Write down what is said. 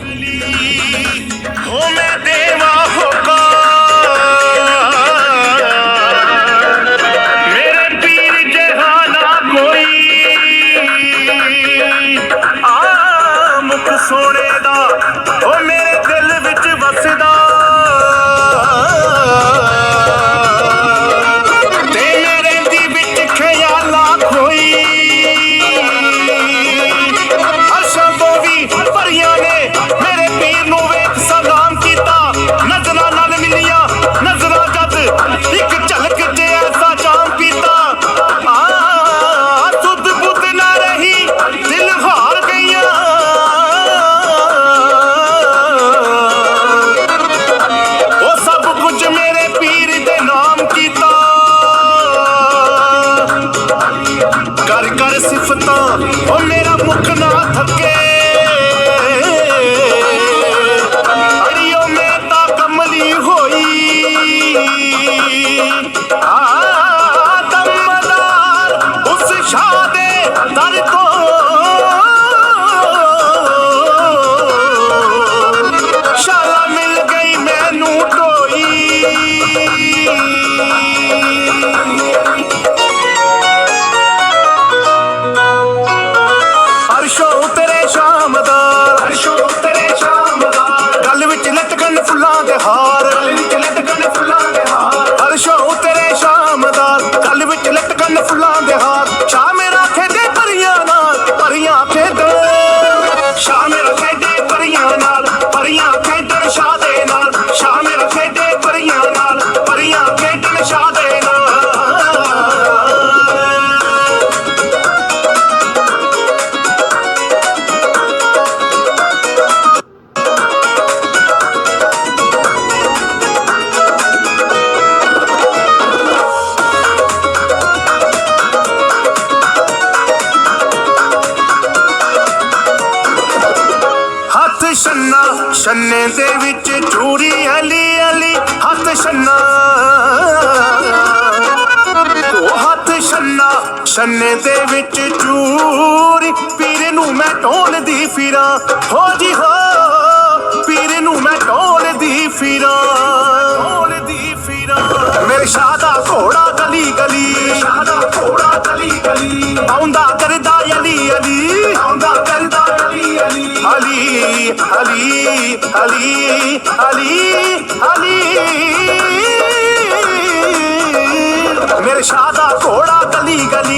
Gully. ਮੁਖ ਸੋਹਣੇ ਦਾ ਓ ਸਿਫਤਾਂ ਉਹ ਮੇਰਾ ਮੁਖ ਨਾ ਥੱਕੇ। ਅੜਿਓ ਮੈਂ ਤਾਂ ਕਮਲੀ ਹੋਈ ਸ਼ਾਹ ਛੰਨਾ ਛੰਨੇ ਦੇ ਵਿੱਚ ਚੂਰੀ ਅਲੀ ਅਲੀ ਹੱਥ ਛੰਨਾ। ਉਹ ਹੱਥ ਛੰਨਾ, ਛੰਨੇ ਦੇ ਵਿੱਚ ਚੂੜੀ ਪੀਰ ਨੂੰ ਮੈਂ ਢੋਲਦੀ ਫਿਰਾਂ। ਹੋ ਜੀ ਹੋ, ਪੀਰ ਨੂੰ ਮੈਂ ਢੋਲਦੀ ਫਿਰਾਂ। ਢੋਲਦੀ ਫਿਰਾਂ। ਮੇਰੇ ਸ਼ਾਹ ਦਾ ਘੋੜਾ ਗਲੀ ਗਲੀ। ਸ਼ਾਹ ਦਾ ਘੋੜਾ ਗਲੀ ਗਲੀ। ਆਉਂਦਾ ਕਰਦਾ ਅਲੀ ਅਲੀ। ਅਲੀ ਅਲੀ ਅਲੀ ਅਲੀ ਅਲੀ ਅਲੀ ਮੇਰੇ ਸ਼ਾਹ ਦਾ ਘੋੜਾ ਗਲੀ ਗਲੀ